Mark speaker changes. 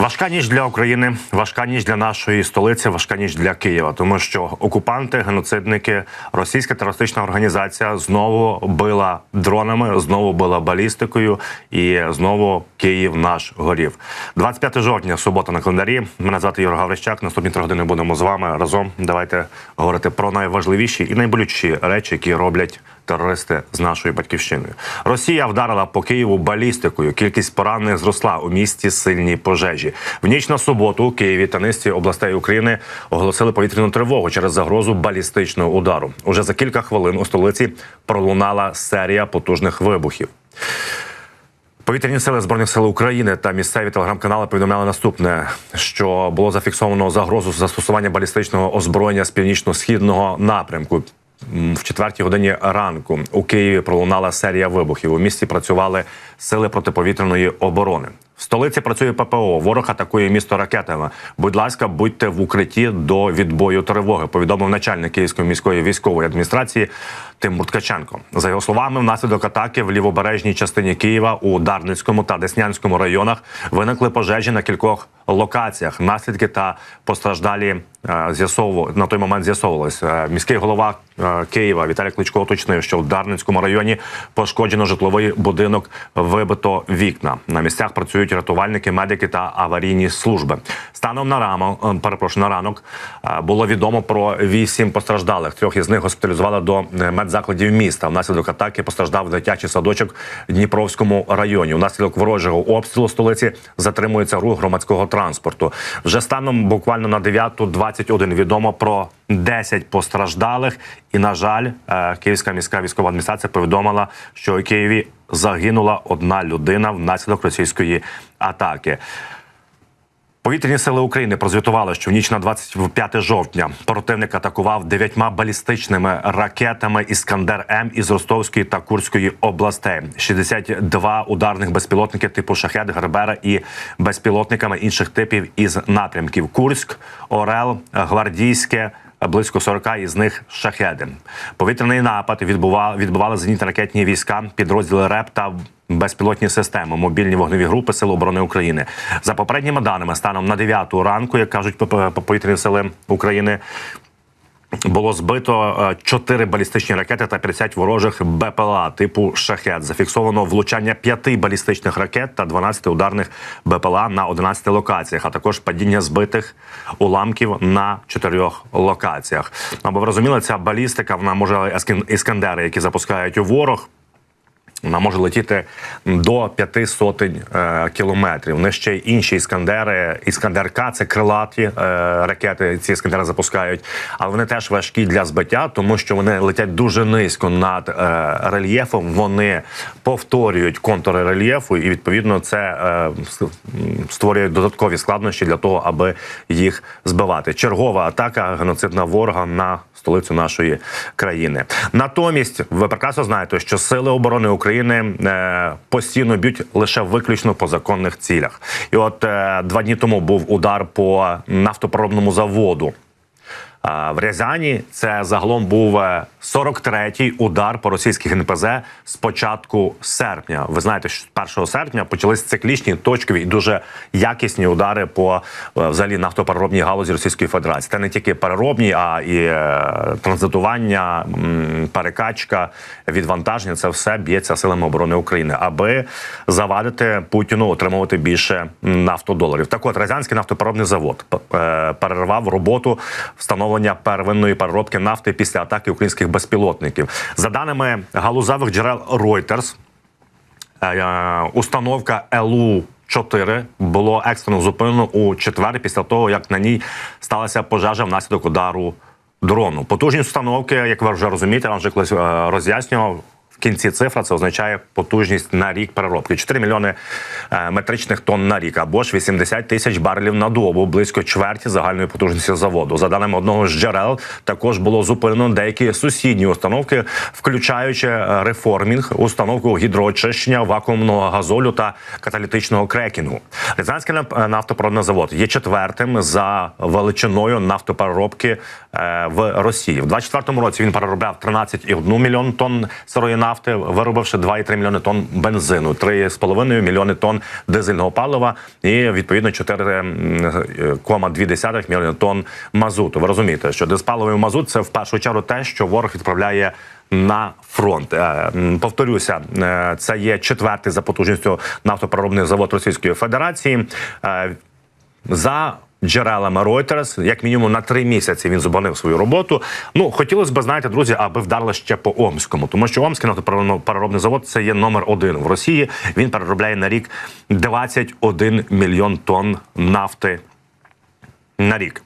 Speaker 1: Важка ніч для України, важка ніч для нашої столиці, важка ніч для Києва, тому що окупанти, геноцидники, російська терористична організація знову била дронами, знову била балістикою, і знову Київ наш горів. 25 жовтня, субота на календарі. Мене звати Ігор Гаврищак. Наступні три години будемо з вами разом. Давайте говорити про найважливіші і найболючіші речі, які роблять терористи з нашою батьківщиною. Росія вдарила по Києву балістикою. Кількість поранених зросла у місті сильні пожежі. В ніч на суботу у Києві та низці областей України оголосили повітряну тривогу через загрозу балістичного удару. Уже за кілька хвилин у столиці пролунала серія потужних вибухів. Повітряні сили збройних сил України та місцеві телеграм-канали повідомляли наступне: що було зафіксовано загрозу застосування балістичного озброєння з північно-східного напрямку. В четвертій годині ранку у Києві пролунала серія вибухів. У місті працювали сили протиповітряної оборони. В столиці працює ППО. Ворог атакує місто ракетами. Будь ласка, будьте в укритті до відбою тривоги. Повідомив начальник Київської міської військової адміністрації Тимур Ткаченко. За його словами, внаслідок атаки в лівобережній частині Києва у Дарницькому та Деснянському районах виникли пожежі на кількох локаціях. Наслідки та постраждалі е, з'ясовували на той момент з'ясовувалися. Е, Міський голова е, Києва Віталій Кличко уточнив, що в Дарницькому районі пошкоджено житловий будинок, вибито вікна. На місцях працюють рятувальники, медики та аварійні служби. Станом на ранок, е, перепрошую, на ранок е, було відомо про вісім постраждалих. Трьох із них госпіталізували до е, медзакладів міста. Внаслідок атаки постраждав дитячий садочок в Дніпровському районі. Внаслідок ворожого обстрілу столиці затримується рух громадського транспорту. Вже станом буквально на 9.21 відомо про 10 постраждалих. І на жаль, Київська міська військова адміністрація повідомила, що у Києві загинула одна людина внаслідок російської атаки. Повітряні сили України прозвітували, що в ніч на 25 жовтня противник атакував дев'ятьма балістичними ракетами Іскандер М із Ростовської та Курської областей. 62 ударних безпілотники типу Шахет, Гербера і безпілотниками інших типів із напрямків Курськ, Орел, Гвардійське. Близько 40 із них шахеди. Повітряний напад відбував відбували зенітно-ракетні війська, підрозділи РЕП та безпілотні системи, мобільні вогневі групи Сил оборони України. За попередніми даними, станом на 9 ранку, як кажуть повітряні сили України. Було збито чотири 4 балістичні ракети та 50 ворожих БПЛА типу шахет. Зафіксовано влучання 5 балістичних ракет та 12 ударних БПЛА на 11 локаціях, а також падіння збитих уламків на 4 локаціях. Або ви розуміли, ця балістика вона може іскандери, які запускають у ворог. Вона може летіти до п'яти сотень е, кілометрів. Не ще й інші іскандери. Іскандер К це крилаті е, ракети. Ці іскандери запускають, але вони теж важкі для збиття, тому що вони летять дуже низько над е, рельєфом. Вони повторюють контури рельєфу, і відповідно це е, створює додаткові складнощі для того, аби їх збивати. Чергова атака геноцидна ворога на столицю нашої країни. Натомість, ви прекрасно знаєте, що сили оборони України е, постійно б'ють лише виключно по законних цілях. І от е, два дні тому був удар по нафтопоробному заводу. В Рязані це загалом був е, 43-й удар по російських НПЗ з початку серпня. Ви знаєте, що з 1 серпня почались циклічні точкові і дуже якісні удари по е, взагалі нафтопереробній галузі Російської Федерації. Це не тільки переробні, а і е, транзитування, перекачка, відвантаження. Це все б'ється силами оборони України, аби завадити Путіну отримувати більше нафтодоларів. Так от Рязанський нафтопереробний завод е, перервав роботу встановлення первинної переробки нафти після атаки українських безпілотників. За даними галузевих джерел Reuters, е, установка ЛУ. 4 було екстрено зупинено у четвер після того, як на ній сталася пожежа внаслідок удару дрону. Потужність установки, як ви вже розумієте, я вам вже колись е, роз'яснював. Кінці цифра це означає потужність на рік переробки 4 мільйони е, метричних тонн на рік або ж 80 тисяч барелів на добу, близько чверті загальної потужності заводу. За даними одного з джерел, також було зупинено деякі сусідні установки, включаючи е, реформінг, установку гідроочищення, вакуумного газолю та каталітичного крекінгу. Рязанський нап- нафтопродний завод є четвертим за величиною нафтопереробки е, в Росії. В 24-му році він переробляв 13,1 мільйон тонн сирої нафти. виробивши 2,3 мільйони тонн бензину, 3,5 мільйони тонн дизельного палива і відповідно 4,2 мільйони тонн мазуту. Ви розумієте, що диспаливий мазут це в першу чергу те, що ворог відправляє. На фронт Е, повторюся, е, це є четвертий за потужністю нафтопереробний завод Російської Федерації. Е, За джерелами Reuters, як мінімум на три місяці він зупинив свою роботу. Ну хотілося б, знаєте, друзі, аби вдарили ще по Омському, тому що Омський нафтопереробний завод це є номер один в Росії. Він переробляє на рік 21 мільйон тонн нафти на рік.